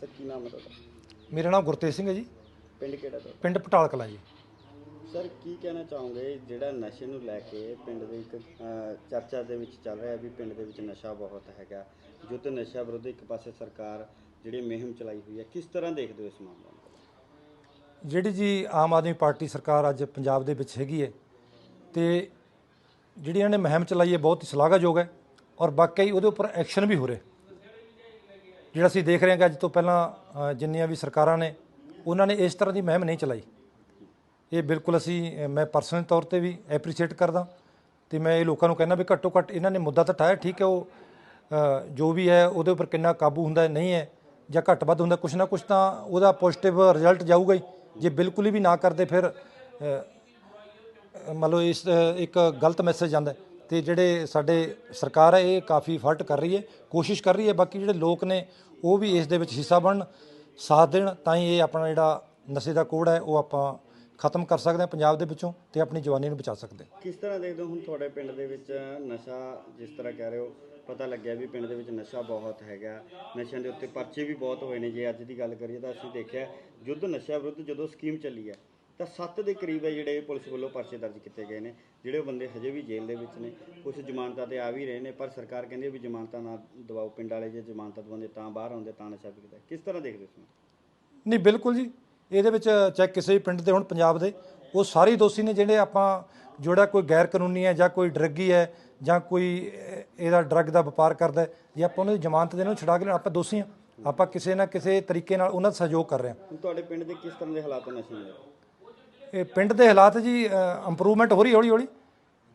Sir ਕੀ ਨਾਮ ਹੈ ਤੁਹਾਡਾ? ਮੇਰਾ ਨਾਮ ਗੁਰਤੇਜ ਸਿੰਘ ਹੈ ਜੀ। ਪਿੰਡ ਕਿਹੜਾ ਤੁਹਾਡਾ? ਪਿੰਡ ਪਟਾਲ ਕਲਾਂ ਜੀ। ਸਰ ਕੀ ਕਹਿਣਾ ਚਾਹੋਗੇ? ਜਿਹੜਾ ਨਸ਼ੇ ਨੂੰ ਲੈ ਕੇ ਪਿੰਡ ਦੇ ਇੱਕ ਅਹ, ਚਰਚਾ ਦੇ ਵਿੱਚ ਚੱਲ ਰਿਹਾ ਵੀ ਪਿੰਡ ਦੇ ਵਿੱਚ ਨਸ਼ਾ ਬਹੁਤ ਹੈਗਾ। ਜੋ ਤੇ ਨਸ਼ਾ ਵਿਰੁੱਧ ਇੱਕ ਪਾਸੇ ਸਰਕਾਰ ਜਿਹੜੀ ਮੁਹਿੰਮ ਚਲਾਈ ਹੋਈ ਹੈ ਕਿਸ ਤਰ੍ਹਾਂ ਦੇਖਦੇ ਹੋ ਇਸ ਮਾਮਲੇ ਨੂੰ? ਜਿਹੜੀ ਜੀ ਆਮ ਆਦਮੀ ਪਾਰਟੀ ਸਰਕਾਰ ਅੱਜ ਪੰਜਾਬ ਦੇ ਵਿੱਚ ਹੈਗੀ ਹੈ ਤੇ ਜਿਹੜੀ ਇਹਨਾਂ ਨੇ ਮੁਹਿੰਮ ਚਲਾਈ ਹੈ ਬਹੁਤ ਹੀ ਸ਼ਲਾਘਾਯੋਗ ਹੈ ਔਰ ਵਾਕਈ ਉਹਦੇ ਉੱਪਰ ਐਕਸ਼ਨ ਵੀ ਹੋ ਰਿਹਾ ਜਿਹੜਾ ਅਸੀਂ ਦੇਖ ਰਹੇ ਹਾਂ ਕਿ ਅੱਜ ਤੋਂ ਪਹਿਲਾਂ ਜਿੰਨੀਆਂ ਵੀ ਸਰਕਾਰਾਂ ਨੇ ਉਹਨਾਂ ਨੇ ਇਸ ਤਰ੍ਹਾਂ ਦੀ ਮੁਹਿੰਮ ਨਹੀਂ ਚਲਾਈ। ਇਹ ਬਿਲਕੁਲ ਅਸੀਂ ਮੈਂ ਪਰਸਨਲ ਤੌਰ ਤੇ ਵੀ ਐਪਰੀਸ਼ੀਏਟ ਕਰਦਾ ਤੇ ਮੈਂ ਇਹ ਲੋਕਾਂ ਨੂੰ ਕਹਿੰਦਾ ਵੀ ਘੱਟੋ ਘੱਟ ਇਹਨਾਂ ਨੇ ਮੁੱਦਾ ਤਾਂ ਠਾਇਆ ਠੀਕ ਹੈ ਉਹ ਜੋ ਵੀ ਹੈ ਉਹਦੇ ਉੱਪਰ ਕਿੰਨਾ ਕਾਬੂ ਹੁੰਦਾ ਹੈ ਨਹੀਂ ਹੈ ਜਾਂ ਘੱਟ ਵੱਧ ਹੁੰਦਾ ਕੁਛ ਨਾ ਕੁਛ ਤਾਂ ਉਹਦਾ ਪੋਜ਼ਿਟਿਵ ਰਿਜ਼ਲਟ ਜਾਊਗਾ ਹੀ। ਜੇ ਬਿਲਕੁਲ ਹੀ ਵੀ ਨਾ ਕਰਦੇ ਫਿਰ ਅ, ਮੰਨ ਲਓ ਇਸ ਇੱਕ ਗਲਤ ਮੈਸੇਜ ਜਾਂਦਾ ਤੇ ਜਿਹੜੇ ਸਾਡੇ ਸਰਕਾਰ ਹੈ, ਇਹ ਕਾਫੀ ਫਲਟ ਕਰ ਰਹੀ ਹੈ, ਕੋਸ਼ਿਸ਼ ਕਰ ਰਹੀ ਹੈ। ਬਾਕੀ ਜਿਹੜੇ ਲੋਕ ਨੇ, ਉਹ ਵੀ ਇਸ ਦੇ ਵਿੱਚ ਹਿੱਸਾ ਬਣਨ, ਸਾਥ ਦੇਣ, ਤਾਂ ਹੀ ਇਹ ਆਪਣਾ ਜਿਹੜਾ ਨਸ਼ੇ ਦਾ ਕੋੜ ਹੈ, ਉਹ ਆਪਾਂ ਖਤਮ ਕਰ ਸਕਦੇ ਹਾਂ ਪੰਜਾਬ ਦੇ ਵਿੱਚੋਂ ਤੇ ਆਪਣੀ ਜਵਾਨੀ ਨੂੰ ਬਚਾ ਸਕਦੇ ਹਾਂ। ਕਿਸ ਤਰ੍ਹਾਂ ਦੇਖਦੇ ਹੋ ਹੁਣ ਤੁਹਾਡੇ ਪਿੰਡ ਦੇ ਵਿੱਚ ਨਸ਼ਾ, ਜਿਸ ਤਰ੍ਹਾਂ ਕਹਿ ਰਹੇ ਹੋ, ਪਤਾ ਲੱਗਿਆ ਵੀ ਪਿੰਡ ਦੇ ਵਿੱਚ ਨਸ਼ਾ ਬਹੁਤ ਹੈਗਾ। ਨਸ਼ਿਆਂ ਦੇ ਉੱਤੇ ਪਰਚੇ ਵੀ ਬਹੁਤ ਹੋਏ ਨੇ, ਜੇ ਅੱਜ ਦੀ ਗੱਲ ਕਰੀਏ ਤਾਂ ਅਸੀਂ ਦੇਖਿਆ, ਯੁੱਧ ਨਸ਼ਾ ਵਿਰੁੱਧ ਜਦੋਂ ਸਕੀਮ ਚੱਲੀ ਹੈ ਤਾਂ 7 ਦੇ ਕਰੀਬ ਹੈ ਜਿਹੜੇ ਪੁਲਿਸ ਵੱਲੋਂ ਪਰਚੇ ਦਰਜ ਕੀਤੇ ਗਏ ਨੇ ਜਿਹੜੇ ਉਹ ਬੰਦੇ ਹਜੇ ਵੀ ਜੇਲ੍ਹ ਦੇ ਵਿੱਚ ਨੇ। ਕੁਝ ਜ਼ਮਾਨਤਾਂ ਤੇ ਆ ਵੀ ਰਹੇ ਨੇ ਪਰ ਸਰਕਾਰ ਕਹਿੰਦੀ ਹੈ ਵੀ ਜ਼ਮਾਨਤਾਂ ਨਾ ਦਵਾਓ ਪਿੰਡ ਵਾਲੇ ਜੇ ਜ਼ਮਾਨਤਾਂ ਦਵਾਉਂਦੇ ਤਾਂ ਬਾਹਰ ਆਉਂਦੇ ਤਾਂ ਨਸ਼ਾ ਵਿਕਦਾ ਕਿਸ ਤਰ੍ਹਾਂ ਦੇਖਦੇ ਤੁਸੀਂ ਨਹੀਂ ਬਿਲਕੁਲ ਜੀ। ਇਹਦੇ ਵਿੱਚ ਚਾਹੇ ਕਿਸੇ ਵੀ ਪਿੰਡ ਦੇ ਹੁਣ ਪੰਜਾਬ ਦੇ ਉਹ ਸਾਰੇ ਦੋਸ਼ੀ ਨੇ ਜਿਹੜੇ ਆਪਾਂ ਜਿਹੜਾ ਕੋਈ ਗੈਰ ਕਾਨੂੰਨੀ ਹੈ ਜਾਂ ਕੋਈ ਡਰੱਗੀ ਹੈ ਜਾਂ ਕੋਈ ਇਹਦਾ ਡਰੱਗ ਦਾ ਵਪਾਰ ਕਰਦਾ ਹੈ ਜੇ ਆਪਾਂ ਉਹਨਾਂ ਦੀ ਜ਼ਮਾਨਤ ਦੇ ਨੂੰ ਛੁਡਾ ਕੇ ਲੈਣ ਆਪਾਂ ਦੋਸ਼ੀ ਹਾਂ। ਆਪਾਂ ਕਿਸੇ ਨਾ ਕਿਸੇ ਤਰੀਕੇ ਨਾਲ ਉਹਨਾਂ ਦਾ ਸਹਿਯੋਗ ਕਰ ਰਹੇ ਹਾਂ। ਤੁਹਾਡੇ ਪਿੰਡ ਦੇ ਕਿਸ ਤਰ੍ਹਾਂ ਦੇ ਹਾਲਾਤ ਨਸ਼ੇ ਦੇ? ਇਹ ਪਿੰਡ ਦੇ ਹਾਲਾਤ ਜੀ ਇੰਪਰੂਵਮੈਂਟ ਹੋ ਰਹੀ ਹੌਲੀ ਹੌਲੀ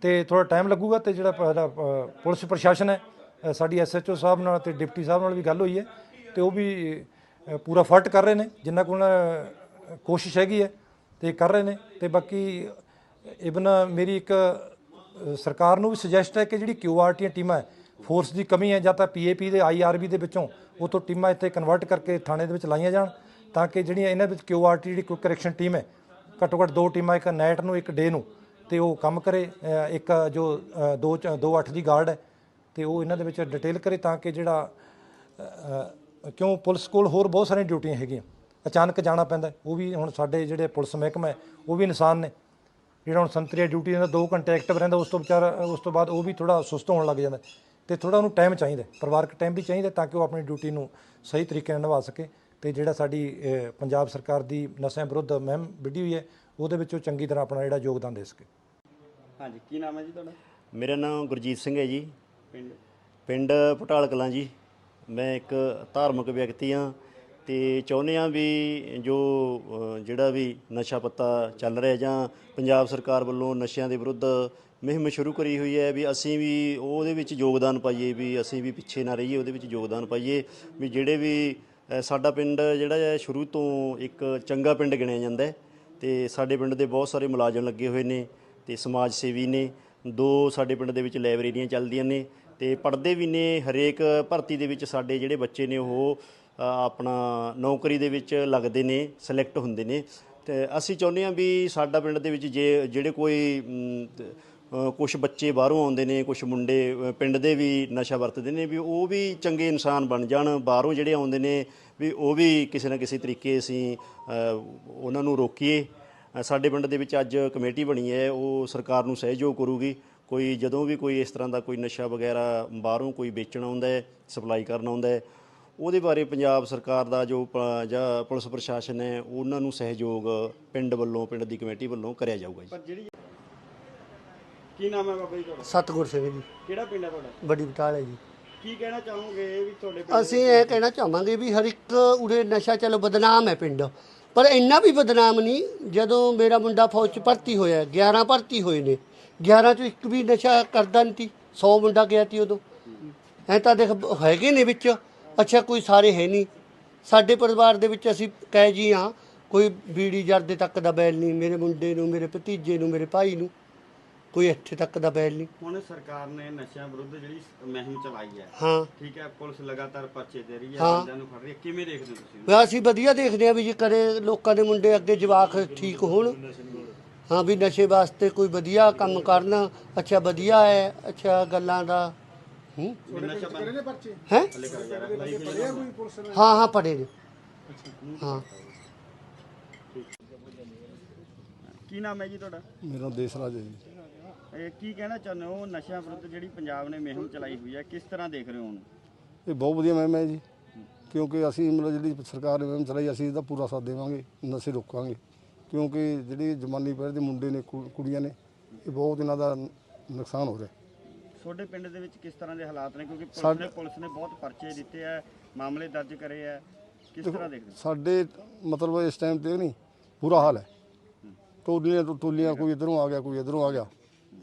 ਤੇ ਥੋੜਾ ਟਾਈਮ ਲੱਗੂਗਾ ਤੇ ਜਿਹੜਾ ਪ- ਪੁਲਿਸ ਪ੍ਰਸ਼ਾਸਨ ਹੈ ਅ, ਸਾਡੀ ਐਸਐਚਓ ਸਾਹਿਬ ਨਾਲ ਤੇ ਡਿਪਟੀ ਸਾਹਿਬ ਨਾਲ ਵੀ ਗੱਲ ਹੋਈ ਹੈ ਤੇ ਉਹ ਵੀ ਪੂਰਾ ਫਰਟ ਕਰ ਰਹੇ ਨੇ ਜਿੰਨਾ ਕੋਲ ਕੋਸ਼ਿਸ਼ ਹੈਗੀ ਹੈ ਤੇ ਕਰ ਰਹੇ ਨੇ ਤੇ ਬਾਕੀ ਇਵਨ ਮੇਰੀ ਇੱਕ ਸਰਕਾਰ ਨੂੰ ਵੀ ਸੁਜੈਸਟ ਹੈ ਕਿ ਜਿਹੜੀ ਕਿਊਆਰਟੀ ਟੀਮਾਂ ਹੈ ਫੋਰਸ ਦੀ ਕਮੀ ਹੈ ਜਾਂ ਤਾਂ ਪੀਏਪੀ ਦੇ ਆਈਆਰਬੀ ਦੇ ਵਿੱਚੋਂ ਉਹ ਤੋਂ ਟੀਮਾਂ ਇੱਥੇ ਕਨਵਰਟ ਕਰਕੇ ਥਾਣੇ ਦੇ ਵਿੱਚ ਲਾਈਆਂ ਜਾਣ ਤਾਂ ਕਿ ਜਿਹੜੀਆਂ ਇਹਨਾਂ ਵਿੱਚ ਕਿਊਆਰਟੀ ਜਿਹੜੀ ਕੁਇਕ ਕਰੈਕਸ਼ਨ ਟੀਮ ਹੈ ਘੱਟੋ ਘੱਟ ਦੋ ਟੀਮਾਂ ਇੱਕ ਨਾਈਟ ਨੂੰ ਇੱਕ ਡੇ ਨੂੰ ਤੇ ਉਹ ਕੰਮ ਕਰੇ। ਇੱਕ ਜੋ ਅ, ਦੋ ਚ- ਦੋ ਅੱਠ ਦੀ ਗਾਰਡ ਹੈ ਤੇ ਉਹ ਇਹਨਾਂ ਦੇ ਵਿੱਚ ਡਿਟੇਲ ਕਰੇ ਤਾਂ ਕਿ ਜਿਹੜਾ ਕਿਉਂ ਪੁਲਿਸ ਕੋਲ ਹੋਰ ਬਹੁਤ ਸਾਰੀਆਂ ਡਿਊਟੀਆਂ ਹੈਗੀਆਂ। ਅਚਾਨਕ ਜਾਣਾ ਪੈਂਦਾ ਉਹ ਵੀ ਹੁਣ ਸਾਡੇ ਜਿਹੜੇ ਪੁਲਿਸ ਮਹਿਕਮਾ ਹੈ ਉਹ ਵੀ ਇਨਸਾਨ ਨੇ। ਜਿਹੜਾ ਹੁਣ ਸੰਤਰੀਆ ਡਿਊਟੀ ਦਾ 2 ਘੰਟੇ ਐਕਟਿਵ ਰਹਿੰਦਾ ਉਸ ਤੋਂ ਵਿਚਾਰ ਉਸ ਤੋਂ ਬਾਅਦ ਉਹ ਵੀ ਥੋੜਾ ਸੁਸਤ ਹੋਣ ਲੱਗ ਜਾਂਦਾ ਤੇ ਥੋੜਾ ਉਹਨੂੰ ਟਾਈਮ ਚਾਹੀਦਾ ਪਰਿਵਾਰਕ ਟਾਈਮ ਵੀ ਚਾਹੀਦਾ ਤਾਂ ਕਿ ਉਹ ਆਪਣੀ ਡਿਊਟੀ ਨੂੰ ਸਹੀ ਤਰੀਕੇ ਨਾਲ ਨਿਭਾ ਸਕੇ। ਤੇ ਜਿਹੜਾ ਸਾਡੀ ਪੰਜਾਬ ਸਰਕਾਰ ਦੀ ਨਸ਼ਿਆਂ ਵਿਰੁੱਧ ਮੁਹਿੰਮ ਵਿੱਢੀ ਹੋਈ ਹੈ ਉਹਦੇ ਵਿੱਚ ਉਹ ਚੰਗੀ ਤਰ੍ਹਾਂ ਆਪਣਾ ਜਿਹੜਾ ਯੋਗਦਾਨ ਦੇ ਸਕੇ। ਹਾਂਜੀ ਕੀ ਨਾਮ ਹੈ ਜੀ ਤੁਹਾਡਾ? ਮੇਰਾ ਨਾਮ ਗੁਰਜੀਤ ਸਿੰਘ ਹੈ ਜੀ। ਪਿੰਡ? ਪਿੰਡ ਪਟਾਲ ਕਲਾਂ ਜੀ। ਮੈਂ ਇੱਕ ਧਾਰਮਿਕ ਵਿਅਕਤੀ ਹਾਂ ਤੇ ਚਾਹੁੰਦੇ ਹਾਂ ਵੀ ਜੋ ਜਿਹੜਾ ਵੀ ਨਸ਼ਾ ਪੱਤਾ ਚੱਲ ਰਿਹਾ ਜਾਂ ਪੰਜਾਬ ਸਰਕਾਰ ਵੱਲੋਂ ਨਸ਼ਿਆਂ ਦੇ ਵਿਰੁੱਧ ਮੁਹਿੰਮ ਸ਼ੁਰੂ ਕਰੀ ਹੋਈ ਹੈ ਵੀ ਅਸੀਂ ਵੀ ਉਹਦੇ ਵਿੱਚ ਯੋਗਦਾਨ ਪਾਈਏ ਵੀ ਅਸੀਂ ਵੀ ਪਿੱਛੇ ਨਾ ਰਹੀਏ ਉਹਦੇ ਵਿੱਚ ਯੋਗਦਾਨ ਪਾਈਏ ਵੀ ਜਿਹੜੇ ਵੀ ਸਾਡਾ ਪਿੰਡ ਜਿਹੜਾ ਹੈ ਸ਼ੁਰੂ ਤੋਂ ਇੱਕ ਚੰਗਾ ਪਿੰਡ ਗਿਣਿਆ ਜਾਂਦਾ ਹੈ ਤੇ ਸਾਡੇ ਪਿੰਡ ਦੇ ਬਹੁਤ ਸਾਰੇ ਮੁਲਾਜ਼ਮ ਲੱਗੇ ਹੋਏ ਨੇ ਤੇ ਸਮਾਜ ਸੇਵੀ ਨੇ, ਦੋ ਸਾਡੇ ਪਿੰਡ ਦੇ ਵਿੱਚ ਲਾਇਬ੍ਰੇਰੀਆਂ ਚੱਲਦੀਆਂ ਨੇ ਤੇ ਪੜ੍ਹਦੇ ਵੀ ਨੇ, ਹਰੇਕ ਭਰਤੀ ਦੇ ਵਿੱਚ ਸਾਡੇ ਜਿਹੜੇ ਬੱਚੇ ਨੇ ਉਹ ਆਪਣਾ ਨੌਕਰੀ ਦੇ ਵਿੱਚ ਲੱਗਦੇ ਨੇ ਸਿਲੈਕਟ ਹੁੰਦੇ ਨੇ ਤੇ ਅਸੀਂ ਚਾਹੁੰਦੇ ਹਾਂ ਵੀ ਸਾਡਾ ਪਿੰਡ ਦੇ ਵਿੱਚ ਜੇ, ਜਿਹੜੇ ਕੋਈ ਕੁਝ ਬੱਚੇ ਬਾਹਰੋਂ ਆਉਂਦੇ ਨੇ ਕੁਝ ਮੁੰਡੇ ਪਿੰਡ ਦੇ ਵੀ ਨਸ਼ਾ ਵਰਤਦੇ ਨੇ ਵੀ ਉਹ ਵੀ ਚੰਗੇ ਇਨਸਾਨ ਬਣ ਜਾਣ, ਬਾਹਰੋਂ ਜਿਹੜੇ ਆਉਂਦੇ ਨੇ ਵੀ ਉਹ ਵੀ ਕਿਸੇ ਨਾ ਕਿਸੇ ਤਰੀਕੇ ਅਸੀਂ ਉਹਨਾਂ ਨੂੰ ਰੋਕੀਏ। ਸਾਡੇ ਪਿੰਡ ਦੇ ਵਿੱਚ ਅੱਜ ਕਮੇਟੀ ਬਣੀ ਹੈ, ਉਹ ਸਰਕਾਰ ਨੂੰ ਸਹਿਯੋਗ ਕਰੂਗੀ। ਕੋਈ ਜਦੋਂ ਵੀ ਕੋਈ ਇਸ ਤਰ੍ਹਾਂ ਦਾ ਕੋਈ ਨਸ਼ਾ ਵਗੈਰਾ ਬਾਹਰੋਂ ਕੋਈ ਵੇਚਣ ਆਉਂਦਾ ਹੈ, ਸਪਲਾਈ ਕਰਨ ਆਉਂਦਾ ਹੈ, ਉਹਦੇ ਬਾਰੇ ਪੰਜਾਬ ਸਰਕਾਰ ਦਾ ਜੋ ਜਾਂ ਪੁਲਿਸ ਪ੍ਰਸ਼ਾਸਨ ਹੈ, ਉਹਨਾਂ ਨੂੰ ਸਹਿਯੋਗ ਪਿੰਡ ਵੱਲੋਂ, ਪਿੰਡ ਦੀ ਕਮੇਟੀ ਵੱਲੋਂ ਕਰਿਆ ਜਾਊਗਾ ਜੀ। ਕੀ ਨਾਮ ਹੈ ਬਾਬਾ ਜੀ ਤੁਹਾਡਾ? ਸਤਿਗੁਰ ਸਿੰਘ ਜੀ। ਕਿਹੜਾ ਪਿੰਡ ਹੈ ਤੁਹਾਡਾ? ਬੜੀ ਬਟਾਲ ਹੈ ਜੀ। ਕੀ ਕਹਿਣਾ ਚਾਹੋਗੇ ਵੀ ਤੁਹਾਡੇ ਪਿੰਡ ਅਸੀਂ ਇਹ ਕਹਿਣਾ ਚਾਹਾਂਗੇ ਵੀ ਹਰ ਇੱਕ ਉਰੇ ਨਸ਼ਾ ਚਲੋ ਬਦਨਾਮ ਹੈ ਪਿੰਡ। ਪਰ ਇੰਨਾ ਵੀ ਬਦਨਾਮ ਨਹੀਂ ਜਦੋਂ ਮੇਰਾ ਮੁੰਡਾ ਫੌਜ 'ਚ ਭਰਤੀ ਹੋਇਆ 11 ਭਰਤੀ ਹੋਏ ਨੇ। 11 'ਚੋਂ ਇੱਕ ਵੀ ਨਸ਼ਾ ਕਰਦਾ ਨਹੀਂ ਸੀ 100 ਮੁੰਡਾ ਗਿਆ ਸੀ ਉਦੋਂ। ਐ ਤਾਂ ਦੇਖ ਹੈਗੇ ਨੇ ਵਿੱਚ। ਅੱਛਾ ਕੋਈ ਸਾਰੇ ਹੈ ਨਹੀਂ ਸਾਡੇ ਪਰਿਵਾਰ ਦੇ ਵਿੱਚ ਅਸੀਂ ਕਹਿ ਜੀ ਹਾਂ ਕੋਈ ਬੀੜੀ ਜਰਦੇ ਤੱਕ ਦਾ ਬੈਲ ਨਹੀਂ ਮੇਰੇ ਮੁੰਡੇ ਨੂੰ ਮੇਰੇ ਭਤੀਜੇ ਨੂੰ ਮੇਰੇ ਭਾਈ ਨੂੰ। ਕੋਈ ਇੱਥੇ ਤੱਕ ਦਾ ਬੈਲ ਨਹੀਂ। ਹੁਣ ਸਰਕਾਰ ਨੇ ਨਸ਼ਿਆਂ ਵਿਰੁੱਧ ਜਿਹੜੀ ਮੁਹਿੰਮ ਚਲਾਈ ਹੈ ਹਾਂ। ਠੀਕ ਹੈ ਪੁਲਿਸ ਲਗਾਤਾਰ ਪਰਚੇ ਦੇ ਰਹੀ ਹੈ ਹਾਂ। ਬੰਦਿਆਂ ਨੂੰ ਫੜ ਰਹੀ ਹੈ। ਕਿਵੇਂ ਦੇਖਦੇ ਹੋ ਤੁਸੀਂ ਵੀ ਅਸੀਂ ਵਧੀਆ ਦੇਖਦੇ ਹਾਂ ਵੀ ਜੇ ਕਰੇ ਲੋਕਾਂ ਦੇ ਮੁੰਡੇ ਅੱਗੇ ਜਵਾਕ ਠੀਕ ਹੋਣ। ਹਾਂ ਵੀ ਨਸ਼ੇ ਵਾਸਤੇ ਕੋਈ ਵਧੀਆ ਕੰਮ ਕਰਨ ਅੱਛਾ ਵਧੀਆ ਹੈ ਅੱਛਾ ਗੱਲਾਂ ਦਾ ਹੂੰ? ਨਸ਼ਾ ਬੰਦ ਹੈ? ਹਲੇ ਕਰ ਜਾ ਰਿਹਾ ਹਾਂ ਹਾਂ ਪੜੇ ਨੇ। ਹਾਂ। ਕੀ ਨਾਮ ਹੈ ਜੀ ਤੁਹਾਡਾ? ਮੇਰਾ ਦੇਸ਼ ਰਾਜ ਹੈ ਜੀ। ਇਹ ਕੀ ਕਹਿਣਾ ਚਾਹੁੰਦੇ ਹੋ? ਨਸ਼ਿਆਂ ਵਿਰੁੱਧ ਜਿਹੜੀ ਪੰਜਾਬ ਨੇ ਮੁਹਿੰਮ ਚਲਾਈ ਹੋਈ ਹੈ ਕਿਸ ਤਰ੍ਹਾਂ ਦੇਖ ਰਹੇ ਹੋ ਉਹਨੂੰ ਇਹ ਬਹੁਤ ਵਧੀਆ ਮਹਿਮ ਹੈ ਜੀ। ਕਿਉਂਕਿ ਅਸੀਂ ਮਤਲਬ ਜਿਹੜੀ ਸਰਕਾਰ ਨੇ ਮਹਿਮ ਚਲਾਈ ਅਸੀਂ ਇਹਦਾ ਪੂਰਾ ਸਾਥ ਦੇਵਾਂਗੇ ਨਸ਼ੇ ਰੋਕਾਂਗੇ। ਕਿਉਂਕਿ ਜਿਹੜੇ ਜਵਾਨੀ ਪਹਿਰ ਦੇ ਮੁੰਡੇ ਨੇ ਕੁ- ਕੁੜੀਆਂ ਨੇ ਇਹ ਬਹੁਤ ਇਹਨਾਂ ਦਾ ਨੁਕਸਾਨ ਹੋ ਰਿਹਾ। ਤੁਹਾਡੇ ਪਿੰਡ ਦੇ ਵਿੱਚ ਕਿਸ ਤਰ੍ਹਾਂ ਦੇ ਹਾਲਾਤ ਨੇ? ਕਿਉਂਕਿ ਪੁਲਿਸ ਸਾਡੇ- ਨੇ ਪੁਲਿਸ ਨੇ ਬਹੁਤ ਪਰਚੇ ਦਿੱਤੇ ਆ ਮਾਮਲੇ ਦਰਜ ਕਰੇ ਆ। ਕਿਸ ਤਰ੍ਹਾਂ ਦੇਖਦੇ ਹੋ? ਸਾਡੇ ਮਤਲਬ ਇਸ ਟਾਈਮ ਤੇ ਨਹੀਂ ਬੁਰਾ ਹਾਲ ਹੈ। ਟੋਲੀਆਂ ਤੋਂ ਟੋਲੀਆਂ ਕੋਈ ਇਧਰੋਂ ਆ ਗਿਆ ਕੋਈ ਇਧਰੋਂ ਆ ਗਿਆ।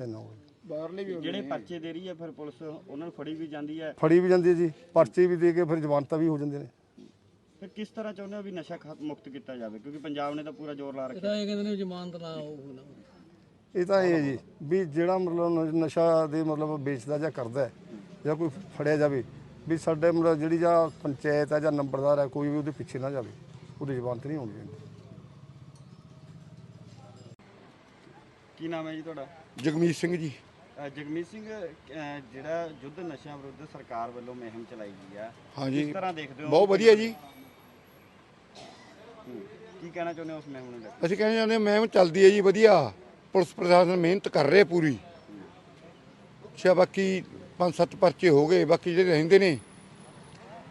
ਇੰਨਾ ਹੋ ਗਿਆ। ਜਿਹੜੇ ਪਰਚੇ ਦੇ ਰਹੀ ਹੈ ਫਿਰ ਪੁਲਿਸ ਉਹਨਾਂ ਨੂੰ ਫੜੀ ਵੀ ਜਾਂਦੀ ਹੈ। ਫੜੀ ਵੀ ਜਾਂਦੀ ਹੈ ਜੀ ਪਰਚੇ ਵੀ ਦੇ ਕੇ ਫਿਰ ਜ਼ਮਾਨਤਾਂ ਵੀ ਹੋ ਜਾਂਦੀਆਂ ਨੇ। ਫਿਰ ਕਿਸ ਤਰ੍ਹਾਂ ਚਾਹੁੰਦੇ ਹੋ ਵੀ ਨਸ਼ਾ ਖਤ- ਮੁਕਤ ਕੀਤਾ ਜਾਵੇ? ਕਿਉਂਕਿ ਪੰਜਾਬ ਨੇ ਤਾਂ ਪੂਰਾ ਜ਼ੋਰ ਲਾ ਰੱਖਿਆ। ਇਹ ਕਹਿੰਦੇ ਨੇ ਜ਼ਮਾਨਤ ਨਾ ਨਾ ਇਹ ਤਾਂ ਇਹ ਹੈ ਜੀ ਵੀ ਜਿਹੜਾ ਮਤਲਬ ਨ- ਨਸ਼ਾ ਦੇ ਮਤਲਬ ਵੇਚਦਾ ਜਾਂ ਕਰਦਾ ਹੈ ਜਾਂ ਕੋਈ ਫੜਿਆ ਜਾਵੇ ਵੀ ਸਾਡੇ ਮਤਲਬ ਜਿਹੜੀ ਜਾਂ ਪੰਚਾਇਤ ਹੈ ਜਾਂ ਨੰਬਰਦਾਰ ਹੈ ਕੋਈ ਵੀ ਉਹਦੇ ਪਿੱਛੇ ਨਾ ਜਾਵੇ ਉਹਦੀ ਜ਼ਬਾਨ ਤੇ ਨਹੀਂ ਹੋਣੀ ਚਾਹੀਦੀ। ਕੀ ਨਾਮ ਹੈ ਜੀ ਤੁਹਾਡਾ? ਜਗਮੀਤ ਸਿੰਘ ਜੀ। ਅ, ਜਗਮੀਤ ਸਿੰਘ ਅ, ਜਿਹੜਾ ਯੁੱਧ ਨਸ਼ਿਆਂ ਵਿਰੁੱਧ ਸਰਕਾਰ ਵੱਲੋਂ ਮੁਹਿੰਮ ਚਲਾਈ ਗਈ ਆ ਹਾਂਜੀ। ਕਿਸ ਤਰ੍ਹਾਂ ਦੇਖਦੇ ਹੋ? ਬਹੁਤ ਵਧੀਆ ਜੀ। ਹੂੰ। ਕੀ ਕਹਿਣਾ ਚਾਹੁੰਦੇ ਹੋ ਉਸ ਮੁਹਿੰਮ ਨੂੰ ਲੈ ਕੇ? ਅਸੀਂ ਕਹਿੰਦੇ ਜਾਂਦੇ ਮੈਂ ਚੱਲਦੀ ਹੈ ਜੀ ਵਧੀਆ। ਪੁਲਿਸ ਪ੍ਰਸ਼ਾਸਨ ਮਿਹਨਤ ਕਰ ਰਿਹਾ ਪੂਰੀ। ਅੱਛਾ ਬਾਕੀ ਪੰਜ ਸੱਤ ਪਰਚੇ ਹੋ ਗਏ ਬਾਕੀ ਜਿਹੜੇ ਰਹਿੰਦੇ ਨੇ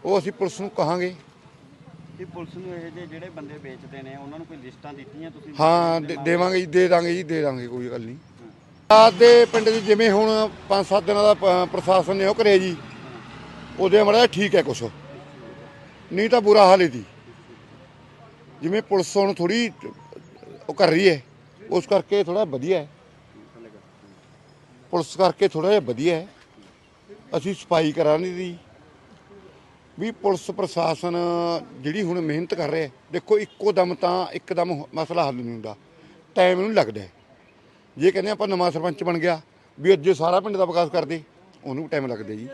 ਉਹ ਅਸੀਂ ਪੁਲਿਸ ਨੂੰ ਕਹਾਂਗੇ। ਕਿ ਪੁਲਿਸ ਨੂੰ ਇਹ ਜਿਹੇ ਜਿਹੜੇ ਬੰਦੇ ਵੇਚਦੇ ਨੇ ਉਹਨਾਂ ਨੂੰ ਕੋਈ ਲਿਸਟਾਂ ਦਿੱਤੀਆਂ ਤੁਸੀਂ? ਹਾਂ ਦੇ- ਦੇਵਾਂਗੇ ਜੀ ਦੇ ਦਾਂਗੇ ਜੀ ਦੇ ਦਾਂਗੇ ਕੋਈ ਗੱਲ ਨਹੀਂ। ਰਾਤ ਦੇ ਪਿੰਡ 'ਚ ਜਿਵੇਂ ਹੁਣ ਪੰਜ ਸੱਤ ਦਿਨਾਂ ਦਾ ਪ- ਪ੍ਰਸ਼ਾਸਨ ਨੇ ਉਹ ਕਰਿਆ ਜੀ ਉਹਦੇ ਮੜਾ ਠੀਕ ਹੈ ਕੁਛ। ਨਹੀਂ ਤਾਂ ਬੁਰਾ ਹਾਲ ਇਹਦੀ। ਜਿਵੇਂ ਪੁਲਿਸ ਹੁਣ ਥੋੜੀ ਉਹ ਕਰ ਰਹੀ ਹੈ ਉਸ ਕਰਕੇ ਥੋੜਾ ਵਧੀਆ ਹੈ। ਪੁਲਿਸ ਕਰਕੇ ਥੋੜਾ ਜਿਹਾ ਵਧੀਆ ਹੈ। ਅਸੀਂ ਸਫ਼ਾਈ ਕਰਾਂਗੇ ਜੀ ਵੀ ਪੁਲਿਸ ਪ੍ਰਸ਼ਾਸਨ ਜਿਹੜੀ ਹੁਣ ਮਿਹਨਤ ਕਰ ਰਿਹਾ ਹੈ, ਦੇਖੋ ਇੱਕੋ ਦਮ ਤਾਂ ਇੱਕਦਮ ਮਸਲਾ ਹੱਲ ਨਹੀਂ ਹੁੰਦਾ। ਟਾਈਮ ਨੂੰ ਲੱਗਦਾ। ਹੈ। ਜੇ ਕਹਿੰਦੇ ਆਪਾਂ ਨਵਾਂ ਸਰਪੰਚ ਬਣ ਗਿਆ ਵੀ ਅੱਜ ਸਾਰਾ ਪਿੰਡ ਦਾ ਵਿਕਾਸ ਕਰਦੇ ਉਹਨੂੰ ਟਾਈਮ ਲੱਗਦਾ ਜੀ।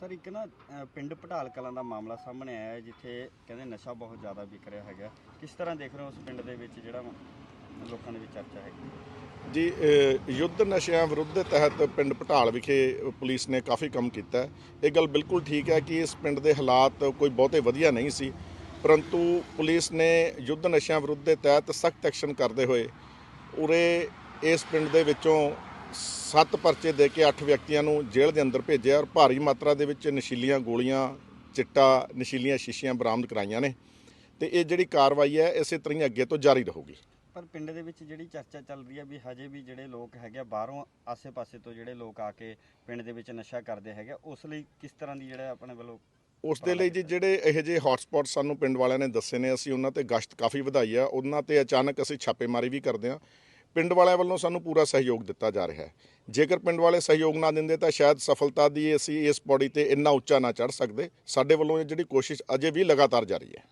ਸਰ ਇੱਕ ਨਾ ਅ, ਪਿੰਡ ਪਟਾਲ ਕਲਾਂ ਦਾ ਮਾਮਲਾ ਸਾਹਮਣੇ ਆਇਆ ਹੈ ਜਿੱਥੇ ਕਹਿੰਦੇ ਨਸ਼ਾ ਬਹੁਤ ਜ਼ਿਆਦਾ ਵਿਕ ਰਿਹਾ ਹੈਗਾ। ਕਿਸ ਤਰ੍ਹਾਂ ਦੇਖ ਰਹੇ ਹੋ ਉਸ ਪਿੰਡ ਦੇ ਵਿੱਚ ਜਿਹੜਾ ਲੋਕਾਂ ਦੇ ਵਿੱਚ ਚਰਚਾ ਹੈਗੀ। ਜੀ ਯੁੱਧ ਨਸ਼ਿਆਂ ਵਿਰੁੱਧ ਦੇ ਤਹਿਤ ਪਿੰਡ ਪਟਾਲ ਵਿਖੇ ਪੁਲਿਸ ਨੇ ਕਾਫੀ ਕੰਮ ਕੀਤਾ ਇਹ ਗੱਲ ਬਿਲਕੁਲ ਠੀਕ ਹੈ ਕਿ ਇਸ ਪਿੰਡ ਦੇ ਹਾਲਾਤ ਕੋਈ ਬਹੁਤੇ ਵਧੀਆ ਨਹੀਂ ਸੀ, ਪਰੰਤੂ ਪੁਲਿਸ ਨੇ ਯੁੱਧ ਨਸ਼ਿਆਂ ਵਿਰੁੱਧ ਦੇ ਤਹਿਤ ਸਖਤ ਐਕਸ਼ਨ ਕਰਦੇ ਹੋਏ ਉਰੇ ਇਸ ਪਿੰਡ ਦੇ ਵਿੱਚੋਂ ਸੱਤ ਪਰਚੇ ਦੇ ਕੇ ਅੱਠ ਵਿਅਕਤੀਆਂ ਨੂੰ ਜੇਲ੍ਹ ਦੇ ਅੰਦਰ ਭੇਜਿਆ ਔਰ ਭਾਰੀ ਮਾਤਰਾ ਦੇ ਵਿੱਚ ਨਸ਼ੀਲੀਆਂ ਗੋਲੀਆਂ, ਚਿੱਟਾ, ਨਸ਼ੀਲੀਆਂ ਸ਼ੀਸ਼ੀਆਂ ਬਰਾਮਦ ਕਰਾਈਆਂ ਨੇ। ਤੇ ਇਹ ਜਿਹੜੀ ਕਾਰਵਾਈ ਹੈ, ਇਸੇ ਤਰ੍ਹਾਂ ਹੀ ਅੱਗੇ ਤੋਂ ਜਾਰੀ ਰਹੂਗੀ। ਪਰ ਪਿੰਡ ਦੇ ਵਿੱਚ ਜਿਹੜੀ ਚਰਚਾ ਚੱਲ ਰਹੀ ਹੈ ਵੀ ਹਜੇ ਵੀ ਜਿਹੜੇ ਲੋਕ ਹੈਗੇ ਆ ਬਾਹਰੋਂ ਆਸੇ-ਪਾਸੇ ਤੋਂ ਜਿਹੜੇ ਲੋਕ ਆ ਕੇ ਪਿੰਡ ਦੇ ਵਿੱਚ ਨਸ਼ਾ ਕਰਦੇ ਹੈਗੇ ਆ, ਉਸ ਲਈ ਕਿਸ ਤਰ੍ਹਾਂ ਦੀ ਜਿਹੜਾ ਆਪਣੇ ਵੱਲੋਂ ਉਸ ਦੇ ਲਈ ਜੀ ਜਿਹੜੇ ਇਹੋ ਜਿਹੇ ਹੌਟਸਪੌਟ ਸਾਨੂੰ ਪਿੰਡ ਵਾਲਿਆਂ ਨੇ ਦੱਸੇ ਨੇ ਅਸੀਂ ਉਹਨਾਂ ਤੇ ਗਸ਼ਤ ਕਾਫੀ ਵਧਾਈ ਆ ਉਹਨਾਂ ਤੇ ਅਚਾਨਕ ਅਸੀਂ ਛਾਪੇਮਾਰੀ ਵੀ ਕਰਦੇ ਆ। ਪਿੰਡ ਵਾਲਿਆਂ ਵੱਲੋਂ ਸਾਨੂੰ ਪੂਰਾ ਸਹਿਯੋਗ ਦਿੱਤਾ ਜਾ ਰਿਹਾ ਹੈ। ਜੇਕਰ ਪਿੰਡ ਵਾਲੇ ਸਹਿਯੋਗ ਨਾ ਦਿੰਦੇ ਤਾਂ ਸ਼ਾਇਦ ਸਫਲਤਾ ਦੀ ਅਸੀਂ ਇਸ ਪੌੜੀ ਤੇ ਇੰਨਾ ਉੱਚਾ ਨਾ ਚੜ ਸਕਦੇ। ਸਾਡੇ ਵੱਲੋਂ ਇਹ ਜਿਹੜੀ ਕੋਸ਼ਿਸ਼ ਅਜੇ ਵੀ ਲਗਾਤਾਰ ਜਾਰੀ ਹੈ।